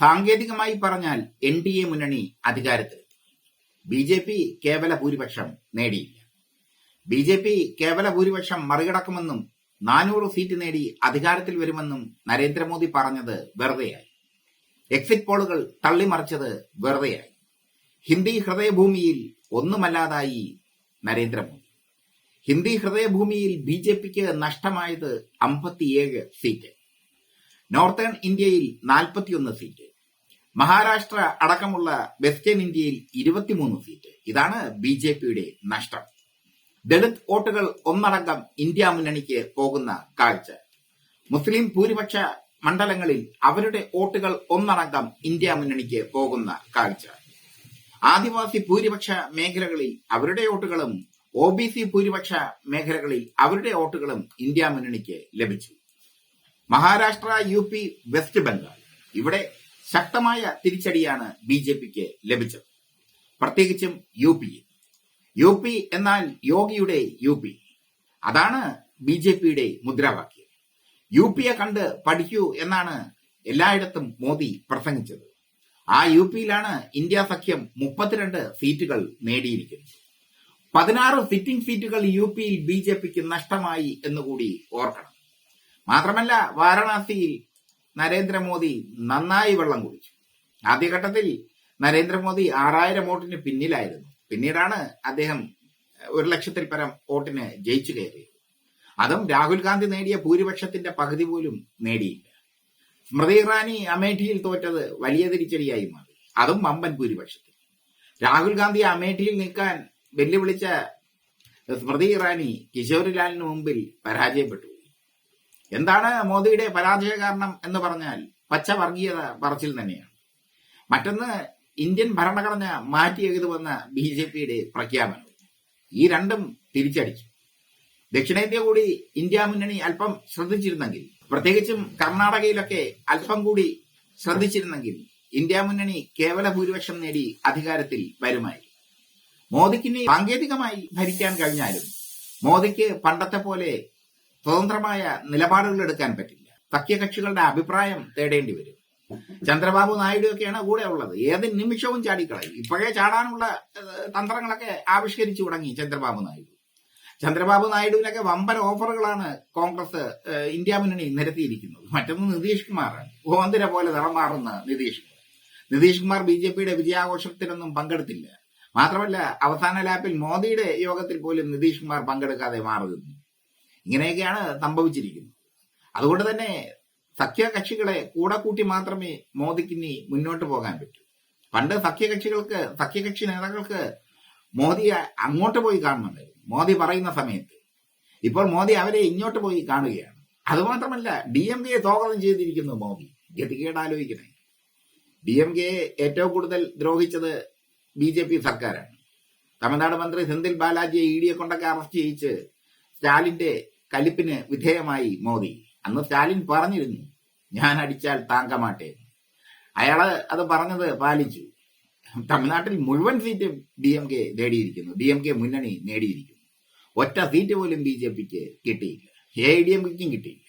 സാങ്കേതികമായി പറഞ്ഞാൽ N D A മുന്നണി അധികാരത്തിലെത്തി ബി ജെ പി കേവല ഭൂരിപക്ഷം നേടിയില്ല. ബി ജെ പി കേവല ഭൂരിപക്ഷം മറികടക്കുമെന്നും നാനൂറ് സീറ്റ് നേടി അധികാരത്തിൽ വരുമെന്നും നരേന്ദ്രമോദി പറഞ്ഞത് വെറുതെയായി. എക്സിറ്റ് പോളുകൾ തള്ളിമറിച്ചത് വെറുതെയായി. ഹിന്ദി ഹൃദയഭൂമിയിൽ ഒന്നുമല്ലാതായി നരേന്ദ്രമോദി. ഹിന്ദി ഹൃദയഭൂമിയിൽ ബി ജെ പിക്ക് നഷ്ടമായത് അമ്പത്തിയേഴ് സീറ്റ്. നോർത്തേൺ ഇന്ത്യയിൽ നാൽപ്പത്തിയൊന്ന് സീറ്റ്. മഹാരാഷ്ട്ര അടക്കമുള്ള വെസ്റ്റേൺ ഇന്ത്യയിൽ ഇരുപത്തിമൂന്ന് സീറ്റ്. ഇതാണ് ബി ജെ പിയുടെ നഷ്ടം. ദളിത് വോട്ടുകൾ ഒന്നടങ്കം ഇന്ത്യ മുന്നണിക്ക് പോകുന്ന കാഴ്ച. മുസ്ലിം ഭൂരിപക്ഷ മണ്ഡലങ്ങളിൽ അവരുടെ വോട്ടുകൾ ഒന്നടങ്കം ഇന്ത്യ മുന്നണിക്ക് പോകുന്ന കാഴ്ച. ആദിവാസി ഭൂരിപക്ഷ മേഖലകളിൽ അവരുടെ വോട്ടുകളും ഒ ബി സി ഭൂരിപക്ഷ മേഖലകളിൽ അവരുടെ വോട്ടുകളും ഇന്ത്യ മുന്നണിക്ക് ലഭിച്ചു. Maharashtra U P west Bengal ഇവിടെ ശക്തമായ തിരിച്ചടിയാണ് ബി ജെ പിക്ക് ലഭിച്ചത്. പ്രത്യേകിച്ചും യു പിയിൽ യു പി എന്നാൽ യോഗിയുടെ യു പി അതാണ് ബി ജെ പിയുടെ മുദ്രാവാക്യം. യു പിയെ കണ്ട് പഠിക്കൂ എന്നാണ് എല്ലായിടത്തും മോദി പ്രസംഗിച്ചത്. ആ യു പിയിലാണ് ഇന്ത്യ സഖ്യം മുപ്പത്തിരണ്ട് സീറ്റുകൾ നേടിയിരിക്കുന്നത്. പതിനാറ് സിറ്റിംഗ് സീറ്റുകൾ യു പിയിൽ ബി ജെ പിക്ക് നഷ്ടമായി എന്നുകൂടി ഓർക്കണം. മാത്രമല്ല വാരണാസിയിൽ നരേന്ദ്രമോദി നന്നായി വെള്ളം കുടിച്ചു. ആദ്യഘട്ടത്തിൽ നരേന്ദ്രമോദി ആറായിരം വോട്ടിന് പിന്നിലായിരുന്നു. പിന്നീടാണ് അദ്ദേഹം ഒരു ലക്ഷത്തിൽ പരം വോട്ടിന് ജയിച്ചു കയറിയത്. അതും രാഹുൽ ഗാന്ധി നേടിയ ഭൂരിപക്ഷത്തിന്റെ പകുതി പോലും നേടിയില്ല. സ്മൃതി ഇറാനി അമേഠിയിൽ തോറ്റത് വലിയ തിരിച്ചടിയായി മാറി. അതും വമ്പൻ ഭൂരിപക്ഷത്തിൽ. രാഹുൽ ഗാന്ധി അമേഠിയിൽ നിൽക്കാൻ വെല്ലുവിളിച്ച സ്മൃതി ഇറാനി കിഷോറിലാലിന് മുമ്പിൽ പരാജയപ്പെട്ടു. എന്താണ് മോദിയുടെ പരാജയ കാരണം എന്ന് പറഞ്ഞാൽ പച്ച വർഗീയത പറച്ചിൽ തന്നെയാണ്. മറ്റൊന്ന് ഇന്ത്യൻ ഭരണഘടന മാറ്റി എഴുതുമെന്ന ബി ജെ പിയുടെ പ്രഖ്യാപനം. ഈ രണ്ടും തിരിച്ചടിച്ചു ദക്ഷിണേന്ത്യ കൂടി ഇന്ത്യ മുന്നണി അല്പം ശ്രദ്ധിച്ചിരുന്നെങ്കിൽ പ്രത്യേകിച്ചും കർണാടകയിലൊക്കെ അല്പം കൂടി ശ്രദ്ധിച്ചിരുന്നെങ്കിൽ ഇന്ത്യ മുന്നണി കേവല ഭൂരിപക്ഷം നേടി അധികാരത്തിൽ വരുമായി മോദിക്കിനെ സാങ്കേതികമായി ഭരിക്കാൻ കഴിഞ്ഞാലും മോദിക്ക് പണ്ടത്തെ പോലെ സ്വതന്ത്രമായ നിലപാടുകൾ എടുക്കാൻ പറ്റില്ല. സഖ്യകക്ഷികളുടെ അഭിപ്രായം തേടേണ്ടി വരും. ചന്ദ്രബാബു നായിഡു ഒക്കെയാണ് കൂടെ ഉള്ളത്. ഏത് നിമിഷവും ചാടിക്കളയും. ഇപ്പോഴേ ചാടാനുള്ള തന്ത്രങ്ങളൊക്കെ ആവിഷ്കരിച്ചു തുടങ്ങി ചന്ദ്രബാബു നായിഡു. ചന്ദ്രബാബു നായിഡുവിനൊക്കെ വമ്പൻ ഓഫറുകളാണ് കോൺഗ്രസ് ഇന്ത്യ മുന്നണി നിരത്തിയിരിക്കുന്നത്. മറ്റൊന്ന് നിതീഷ് കുമാറാണ് ഓന്തിര പോലെ നിറം മാറുന്ന നിതീഷ് കുമാർ. നിതീഷ് കുമാർ ബി ജെ പിയുടെ വിജയാഘോഷത്തിനൊന്നും പങ്കെടുത്തില്ല. മാത്രമല്ല അവസാന ലാപ്പിൽ മോദിയുടെ യോഗത്തിൽ പോലും നിതീഷ് കുമാർ പങ്കെടുക്കാതെ മാറുന്നു ഇങ്ങനെയൊക്കെയാണ് സംഭവിച്ചിരിക്കുന്നത്. അതുകൊണ്ട് തന്നെ സഖ്യകക്ഷികളെ കൂടെ കൂട്ടി മാത്രമേ മോദിക്ക് ഇനി മുന്നോട്ട് പോകാൻ പറ്റൂ. പണ്ട് സഖ്യകക്ഷികൾക്ക് സഖ്യകക്ഷി നേതാക്കൾക്ക് മോദിയെ അങ്ങോട്ട് പോയി കാണുന്നുണ്ടായിരുന്നു. മോദി പറയുന്ന സമയത്ത്. ഇപ്പോൾ മോദി അവരെ ഇങ്ങോട്ട് പോയി കാണുകയാണ്. അതുമാത്രമല്ല ഡി എം കെയെ സ്വാഗതം ചെയ്തിരിക്കുന്നു മോദി. ഗതികേട് ആലോചിക്കണേ. ഡി എം കെയെ ഏറ്റവും കൂടുതൽ ദ്രോഹിച്ചത് ബി ജെ പി സർക്കാരാണ്. തമിഴ്നാട് മന്ത്രി സെന്തിൽ ബാലാജിയെ ഇ ഡിയെ കൊണ്ടൊക്കെ അറസ്റ്റ് ചെയ്യിച്ച് സ്റ്റാലിന്റെ കലിപ്പിന് വിധേയമായി മോദി. അന്ന് സ്റ്റാലിൻ പറഞ്ഞിരുന്നു ഞാൻ അടിച്ചാൽ താങ്കമാട്ടെ. അയാൾ അത് പറഞ്ഞത് പാലിച്ചു. തമിഴ്നാട്ടിൽ മുഴുവൻ സീറ്റ് ഡി എം കെ നേടിയിരിക്കുന്നു. ഡി എം കെ മുന്നണി നേടിയിരിക്കുന്നു. ഒറ്റ സീറ്റ് പോലും ബി ജെ പിക്ക് കിട്ടിയില്ല. എ ഡി എം കെക്കും കിട്ടിയില്ല.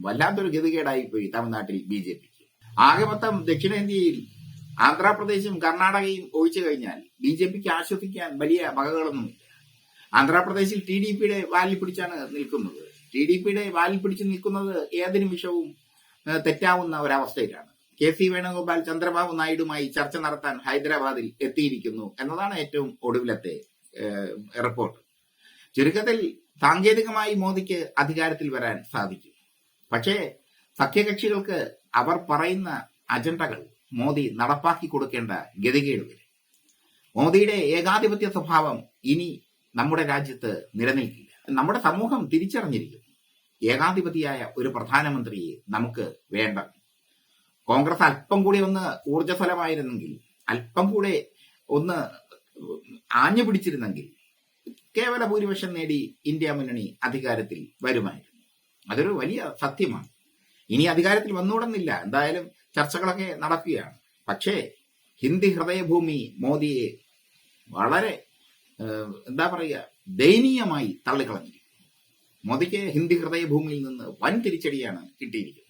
വല്ലാത്തൊരു ഗതികേടായിപ്പോയി തമിഴ്നാട്ടിൽ ബി ജെ പിക്ക്. ആകെ മൊത്തം ദക്ഷിണേന്ത്യയിൽ ആന്ധ്രാപ്രദേശും കർണാടകയും ഒഴിച്ചു കഴിഞ്ഞാൽ ബി ജെ പിക്ക് ആശ്വസിക്കാൻ വലിയ വകകളൊന്നുമില്ല. ആന്ധ്രാപ്രദേശിൽ ടി ഡി പിയുടെ വാലിൽ പിടിച്ചാണ് നിൽക്കുന്നത്. ടി ഡി പിയുടെ വാലിൽ പിടിച്ച് നിൽക്കുന്നത് ഏത് നിമിഷവും തെറ്റാവുന്ന ഒരവസ്ഥയിലാണ്. കെ സി വേണുഗോപാൽ ചന്ദ്രബാബു നായിഡുമായി ചർച്ച നടത്താൻ ഹൈദരാബാദിൽ എത്തിയിരിക്കുന്നു എന്നതാണ് ഏറ്റവും ഒടുവിലത്തെ റിപ്പോർട്ട്. ചുരുക്കത്തിൽ സാങ്കേതികമായി മോദിക്ക് അധികാരത്തിൽ വരാൻ സാധിക്കും. പക്ഷേ സഖ്യകക്ഷികൾക്ക് അവർ പറയുന്ന അജണ്ടകൾ മോദി നടപ്പാക്കി കൊടുക്കേണ്ട ഗതികേടുകൾ. മോദിയുടെ ഏകാധിപത്യ സ്വഭാവം ഇനി നമ്മുടെ രാജ്യത്ത് നിലനിൽക്കില്ല. നമ്മുടെ സമൂഹം തിരിച്ചറിഞ്ഞിരിക്കും. ഏകാധിപതിയായ ഒരു പ്രധാനമന്ത്രിയെ നമുക്ക് വേണ്ട. കോൺഗ്രസ് അല്പം കൂടി ഒന്ന് ഊർജസ്വലമായിരുന്നെങ്കിൽ അല്പം കൂടെ ഒന്ന് ആഞ്ഞു പിടിച്ചിരുന്നെങ്കിൽ കേവല ഭൂരിപക്ഷം നേടി ഇന്ത്യ മുന്നണി അധികാരത്തിൽ വരുമായിരുന്നു. അതൊരു വലിയ സത്യമാണ്. ഇനി അധികാരത്തിൽ വന്നുകൂടുന്നില്ല. എന്തായാലും ചർച്ചകളൊക്കെ നടക്കുകയാണ്. പക്ഷേ ഹിന്ദി ഹൃദയഭൂമി മോദിയെ വളരെ എന്താ പറയുക ദയനീയമായി തള്ളിക്കളഞ്ഞിരിക്കുന്നു. മോദിക്ക് ഹിന്ദി ഹൃദയഭൂമിയിൽ നിന്ന് വൻ തിരിച്ചടിയാണ് കിട്ടിയിരിക്കുന്നത്.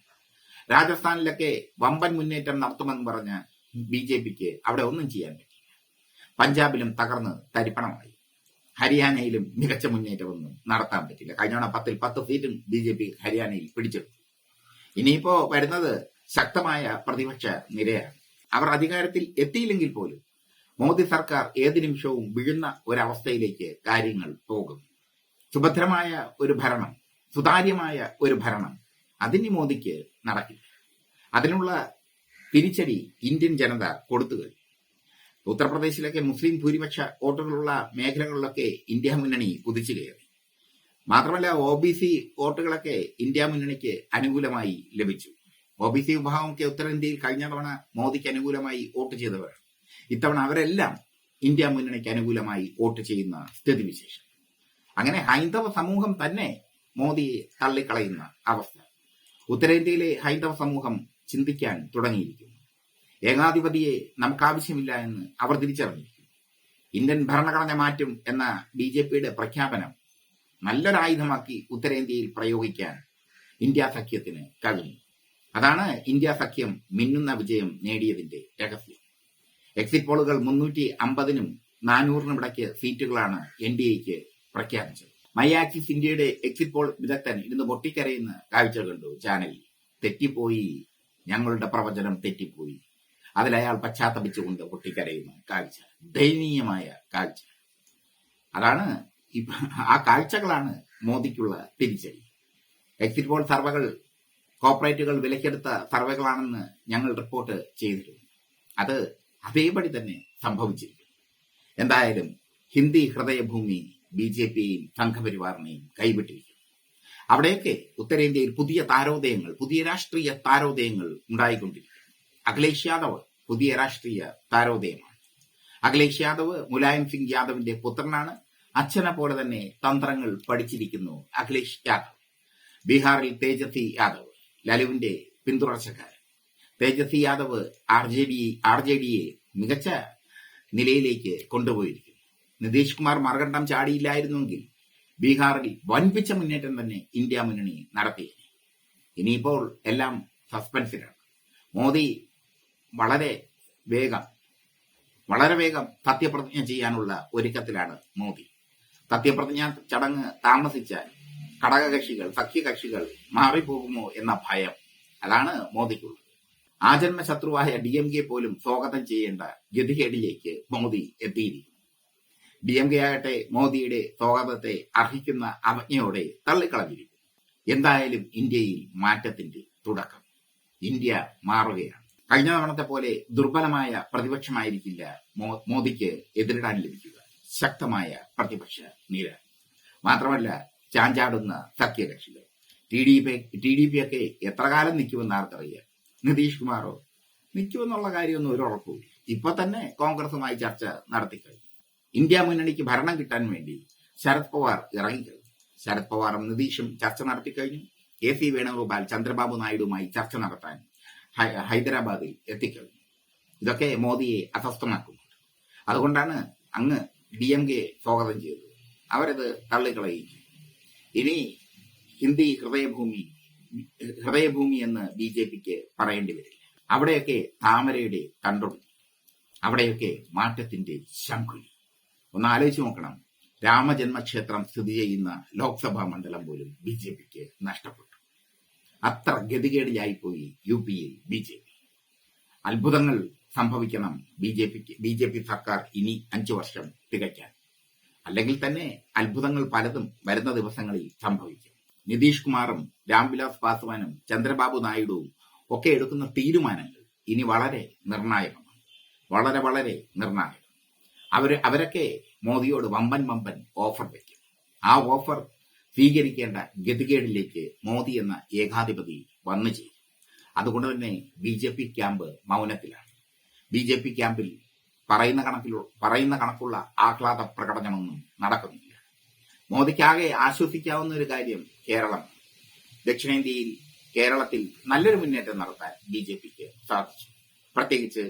രാജസ്ഥാനിലൊക്കെ വമ്പൻ മുന്നേറ്റം നടത്തുമെന്ന് പറഞ്ഞ ബി ജെ പിക്ക് അവിടെ ഒന്നും ചെയ്യാൻ പറ്റില്ല. പഞ്ചാബിലും തകർന്ന് തരിപ്പണമായി. ഹരിയാനയിലും മികച്ച മുന്നേറ്റമൊന്നും നടത്താൻ പറ്റില്ല. കഴിഞ്ഞ തവണ പത്തിൽ പത്ത് സീറ്റും ബി ജെ പി ഹരിയാനയിൽ പിടിച്ചെടുത്തു. ഇനിയിപ്പോ വരുന്നത് ശക്തമായ പ്രതിപക്ഷ നിരയാണ്. അവർ അധികാരത്തിൽ എത്തിയില്ലെങ്കിൽ പോലും മോദി സർക്കാർ ഏത് നിമിഷവും വീഴുന്ന ഒരവസ്ഥയിലേക്ക് കാര്യങ്ങൾ പോകും. സുഭദ്രമായ ഒരു ഭരണം സുതാര്യമായ ഒരു ഭരണം അതിന് മോദിക്ക് നടക്കില്ല. അതിനുള്ള തിരിച്ചടി ഇന്ത്യൻ ജനത കൊടുത്തു കഴിഞ്ഞു. ഉത്തർപ്രദേശിലൊക്കെ മുസ്ലിം ഭൂരിപക്ഷ വോട്ടുകളുള്ള മേഖലകളിലൊക്കെ ഇന്ത്യ മുന്നണി കുതിച്ചു കയറി. മാത്രമല്ല ഒ ബി സി വോട്ടുകളൊക്കെ ഇന്ത്യ മുന്നണിക്ക് അനുകൂലമായി ലഭിച്ചു. ഒ ബി സി വിഭാഗമൊക്കെ ഉത്തരേന്ത്യയിൽ കഴിഞ്ഞ തവണ മോദിക്ക് അനുകൂലമായി വോട്ട് ചെയ്തവരാണ്. ഇത്തവണ അവരെല്ലാം ഇന്ത്യ മുന്നണിക്ക് അനുകൂലമായി വോട്ട് ചെയ്യുന്ന സ്ഥിതിവിശേഷം. അങ്ങനെ ഹൈന്ദവ സമൂഹം തന്നെ മോദിയെ തള്ളിക്കളയുന്ന അവസ്ഥ. ഉത്തരേന്ത്യയിലെ ഹൈന്ദവ സമൂഹം ചിന്തിക്കാൻ തുടങ്ങിയിരിക്കുന്നു. ഏകാധിപതിയെ നമുക്കാവശ്യമില്ല എന്ന് അവർ തിരിച്ചറിഞ്ഞിരിക്കുന്നു. ഇന്ത്യൻ ഭരണഘടന മാറ്റും എന്ന ബി ജെ പിയുടെ പ്രഖ്യാപനം നല്ലൊരായുധമാക്കി ഉത്തരേന്ത്യയിൽ പ്രയോഗിക്കാൻ ഇന്ത്യ സഖ്യത്തിന് കഴിഞ്ഞു. അതാണ് ഇന്ത്യ സഖ്യം മിന്നുന്ന വിജയം നേടിയതിന്റെ രഹസ്യം. എക്സിറ്റ് പോളുകൾ മുന്നൂറ്റി അമ്പതിനും നാനൂറിനും ഇടയ്ക്ക് സീറ്റുകളാണ് എൻ ഡി എക്ക് പ്രഖ്യാപിച്ചത്. മൈ ആക്സിസ് ഇന്ത്യയുടെ എക്സിറ്റ് പോൾ വിദഗ്ധൻ ഇരുന്ന് പൊട്ടിക്കരയുന്ന കാഴ്ച കണ്ടു ചാനലിൽ തെറ്റിപ്പോയി. ഞങ്ങളുടെ പ്രവചനം തെറ്റിപ്പോയി. അതിൽ അയാൾ പശ്ചാത്തപിച്ചുകൊണ്ട് പൊട്ടിക്കരയുന്ന കാഴ്ച. ദയനീയമായ കാഴ്ച. അതാണ് ആ കാഴ്ചകളാണ് മോദിക്കുള്ള തിരിച്ചടി. എക്സിറ്റ് പോൾ സർവകൾ കോർപ്പറേറ്റുകൾ വിലക്കെടുത്ത സർവേകളാണെന്ന് ഞങ്ങൾ റിപ്പോർട്ട് ചെയ്തിരുന്നു അത് അതേപടി തന്നെ സംഭവിച്ചിരിക്കുന്നു. എന്തായാലും ഹിന്ദി ഹൃദയഭൂമി ബി ജെ പിയെയും സംഘപരിവാറിനെയും കൈവിട്ടിരിക്കുന്നു. അവിടെയൊക്കെ ഉത്തരേന്ത്യയിൽ പുതിയ താരോദയങ്ങൾ പുതിയ രാഷ്ട്രീയ താരോദയങ്ങൾ ഉണ്ടായിക്കൊണ്ടിരിക്കുന്നു. അഖിലേഷ് യാദവ് പുതിയ രാഷ്ട്രീയ താരോദയമാണ്. അഖിലേഷ് യാദവ് മുലായം സിംഗ് യാദവിന്റെ പുത്രനാണ്. അച്ഛനെ പോലെ തന്നെ തന്ത്രങ്ങൾ പഠിച്ചിരിക്കുന്നു അഖിലേഷ് യാദവ്. ബീഹാറിൽ തേജസ്വി യാദവ് ലലുവിന്റെ പിന്തുടർച്ചക്കാരൻ. Tejashwi Yadav R J D R J ഡിയെ മികച്ച നിലയിലേക്ക് കൊണ്ടുപോയിരിക്കും നിതീഷ് കുമാർ മറുകണ്ഠം ചാടിയില്ലായിരുന്നുവെങ്കിൽ ബീഹാറിൽ വൻപിച്ച മുന്നേറ്റം തന്നെ ഇന്ത്യ മുന്നണി നടത്തി ഇനിയിപ്പോൾ എല്ലാം സസ്പെൻസിലാണ്. മോദി വളരെ വേഗം വളരെ വേഗം സത്യപ്രതിജ്ഞ ചെയ്യാനുള്ള ഒരുക്കത്തിലാണ് മോദി. സത്യപ്രതിജ്ഞ ചടങ്ങ് താമസിച്ചാൽ ഘടകകക്ഷികൾ സഖ്യകക്ഷികൾ മാറിപ്പോകുമോ എന്ന ഭയം അതാണ് മോദിക്കുള്ളത്. ആജന്മ ശത്രുവായ ഡി എം കെ പോലും സ്വാഗതം ചെയ്യേണ്ട ഗതികേടിലേക്ക് മോദി എത്തിയിരിക്കുന്നു. ഡി എം കെ ആകട്ടെ മോദിയുടെ സ്വാഗതത്തെ അർഹിക്കുന്ന അവജ്ഞയോടെ തള്ളിക്കളഞ്ഞിരിക്കുന്നു. എന്തായാലും ഇന്ത്യയിൽ മാറ്റത്തിന്റെ തുടക്കം. ഇന്ത്യ മാറുകയാണ്. കഴിഞ്ഞ തവണത്തെ പോലെ ദുർബലമായ പ്രതിപക്ഷമായിരിക്കില്ല മോദിക്ക് എതിരിടാൻ ലഭിക്കുക. ശക്തമായ പ്രതിപക്ഷ നിര. മാത്രമല്ല ചാഞ്ചാടുന്ന സഖ്യകക്ഷികൾ. T D P T D P ഒക്കെ എത്ര കാലം നിൽക്കുമെന്ന് ആർക്കറിയാം. നിതീഷ് കുമാറോ? നിൽക്കുമെന്നുള്ള കാര്യമൊന്നും ഒരു ഉറപ്പുമില്ല ഇപ്പൊ തന്നെ കോൺഗ്രസുമായി ചർച്ച നടത്തിക്കഴിഞ്ഞു ഇന്ത്യ മുന്നണിക്ക് ഭരണം കിട്ടാൻ വേണ്ടി ശരത് പവാർ ഇറങ്ങിക്കഴിഞ്ഞു ശരത് പവാറും നിതീഷും ചർച്ച നടത്തിക്കഴിഞ്ഞു കെ സി വേണുഗോപാൽ ചന്ദ്രബാബു നായിഡുമായി ചർച്ച നടത്താൻ ഹൈദരാബാദിൽ എത്തിക്കഴിഞ്ഞു. ഇതൊക്കെ മോദിയെ അസ്വസ്ഥമാക്കുന്നുണ്ട്. അതുകൊണ്ടാണ് അങ്ങ് ഡി എം കെ സ്വാഗതം ചെയ്തത്. അവരത് തള്ളിക്കളയിക്കും ഇനി ഹിന്ദി ഹൃദയഭൂമി ഹൃദയഭൂമി എന്ന് ബി ജെ പിക്ക് പറയേണ്ടി വരില്ല. അവിടെയൊക്കെ താമരയുടെ കണ്ടുണ്ട് അവിടെയൊക്കെ മാറ്റത്തിന്റെ ശംഖുലി. ഒന്ന് ആലോചിച്ച് നോക്കണം. രാമജന്മക്ഷേത്രം സ്ഥിതി ചെയ്യുന്ന ലോക്സഭാ മണ്ഡലം പോലും ബി ജെ പിക്ക് നഷ്ടപ്പെട്ടു. അത്ര ഗതികേടിലായിപ്പോയി യു പിയിൽ ബി ജെ പി. അത്ഭുതങ്ങൾ സംഭവിക്കണം ബി ജെ പിക്ക്. ബി ജെ പി സർക്കാർ ഇനി അഞ്ചു വർഷം തികയ്ക്കാൻ. അല്ലെങ്കിൽ തന്നെ അത്ഭുതങ്ങൾ പലതും വരുന്ന ദിവസങ്ങളിൽ സംഭവിക്കും. നിതീഷ് കുമാറും രാംവിലാസ് പാസ്വാനും ചന്ദ്രബാബു നായിഡുവും ഒക്കെ എടുക്കുന്ന തീരുമാനങ്ങൾ ഇനി വളരെ നിർണായകമാണ്. വളരെ വളരെ നിർണായകം. അവർ അവരൊക്കെ മോദിയോട് വമ്പൻ വമ്പൻ ഓഫർ വയ്ക്കും ആ ഓഫർ സ്വീകരിക്കേണ്ട ഗതികേടിലേക്ക് മോദി എന്ന ഏകാധിപതി വന്നു ചെയ്യും അതുകൊണ്ട് തന്നെ ബി ജെ പി ക്യാമ്പ് മൗനത്തിലാണ്. ബി ജെ പി ക്യാമ്പിൽ പറയുന്ന കണക്കിലുള്ള പറയുന്ന കണക്കുള്ള ആഹ്ലാദ പ്രകടനമൊന്നും നടക്കുന്നില്ല. മോദിക്കാകെ ആശ്വസിക്കാവുന്ന ഒരു കാര്യം കേരളം. ദക്ഷിണേന്ത്യയിൽ കേരളത്തിൽ നല്ലൊരു മുന്നേറ്റം നടത്താൻ ബി ജെ പിക്ക് സാധിച്ചു. പ്രത്യേകിച്ച്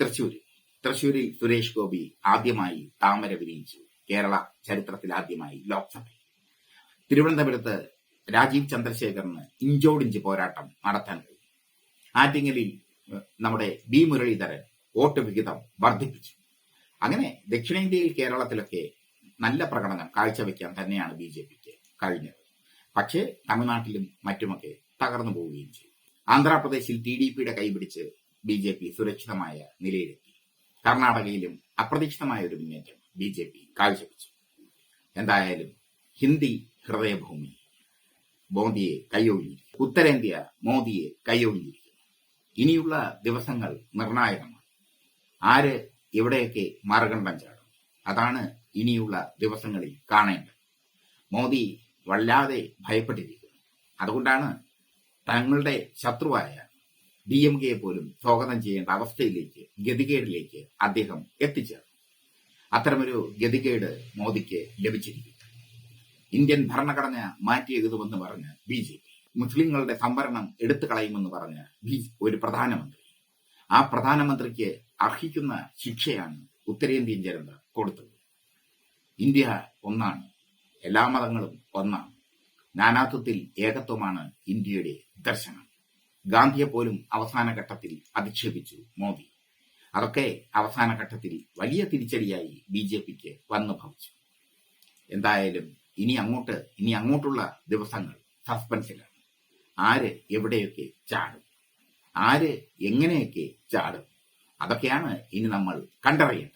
തൃശ്ശൂരിൽ തൃശ്ശൂരിൽ സുരേഷ് ഗോപി ആദ്യമായി താമര വിനയിച്ചു കേരള ചരിത്രത്തിൽ ആദ്യമായി ലോക്സഭയിൽ തിരുവനന്തപുരത്ത് രാജീവ് ചന്ദ്രശേഖറിന് ഇഞ്ചോടിഞ്ച് പോരാട്ടം നടത്താൻ കഴിയും. ആറ്റിങ്ങലിൽ നമ്മുടെ ബി മുരളീധരൻ വോട്ട് വിഹിതം വർദ്ധിപ്പിച്ചു. അങ്ങനെ ദക്ഷിണേന്ത്യയിൽ കേരളത്തിലൊക്കെ നല്ല പ്രകടനം കാഴ്ചവെക്കാൻ തന്നെയാണ് ബി ജെ പിക്ക് കഴിഞ്ഞത്. പക്ഷേ തമിഴ്നാട്ടിലും മറ്റുമൊക്കെ തകർന്നു പോവുകയും ചെയ്തു. ആന്ധ്രാപ്രദേശിൽ ടി ഡി പിയുടെ കൈപിടിച്ച് ബി ജെ പി സുരക്ഷിതമായ നിലയിലെത്തി. കർണാടകയിലും അപ്രതീക്ഷിതമായ ഒരു മുന്നേറ്റം ബി ജെ പി കാഴ്ചവെച്ചു. എന്തായാലും ഹിന്ദി ഹൃദയഭൂമി മോദിയെ കൈയൊഴിഞ്ഞിരിക്കും ഉത്തരേന്ത്യ മോദിയെ കൈയൊഴിഞ്ഞിരിക്കുന്നു. ഇനിയുള്ള ദിവസങ്ങൾ നിർണായകമാണ്. ആര് എവിടെയൊക്കെ മറുകണ്ഠം ചാടും? അതാണ് ഇനിയുള്ള ദിവസങ്ങളിൽ കാണേണ്ടത്. മോദി വല്ലാതെ ഭയപ്പെട്ടിരിക്കുന്നു. അതുകൊണ്ടാണ് തങ്ങളുടെ ശത്രുവായ ഡി എം കെയെ പോലും സ്വാഗതം ചെയ്യേണ്ട അവസ്ഥയിലേക്ക് ഗതികേടിലേക്ക് അദ്ദേഹം എത്തിച്ചേർന്നു. അത്തരമൊരു ഗതികേട് മോദിക്ക് ലഭിച്ചിരിക്കുന്നു. ഇന്ത്യൻ ഭരണഘടന മാറ്റിയെഴുതുമെന്ന് പറഞ്ഞ് ബി ജെ പി മുസ്ലിങ്ങളുടെ സംവരണം എടുത്തു കളയുമെന്ന് പറഞ്ഞ് ബി ഒരു പ്രധാനമന്ത്രി. ആ പ്രധാനമന്ത്രിക്ക് അർഹിക്കുന്ന ശിക്ഷയാണ് ഉത്തരേന്ത്യൻ ജനത കൊടുത്തത്. ഇന്ത്യ ഒന്നാണ്. എല്ലാ മതങ്ങളും ഒന്നാണ്. നാനാത്വത്തിൽ ഏകത്വമാണ് ഇന്ത്യയുടെ ദർശനം. ഗാന്ധിയെ പോലും അവസാന ഘട്ടത്തിൽ അധിക്ഷേപിച്ചു മോദി. അതൊക്കെ അവസാന ഘട്ടത്തിൽ വലിയ തിരിച്ചടിയായി ബി ജെ പിക്ക് വന്നു ഭവിച്ചു. എന്തായാലും ഇനി അങ്ങോട്ട് ഇനി അങ്ങോട്ടുള്ള ദിവസങ്ങൾ സസ്പെൻസിലാണ്. ആര് എവിടെയൊക്കെ ചാടും? ആര് എങ്ങനെയൊക്കെ ചാടും? അതൊക്കെയാണ് ഇനി നമ്മൾ കണ്ടറിയേണ്ടത്.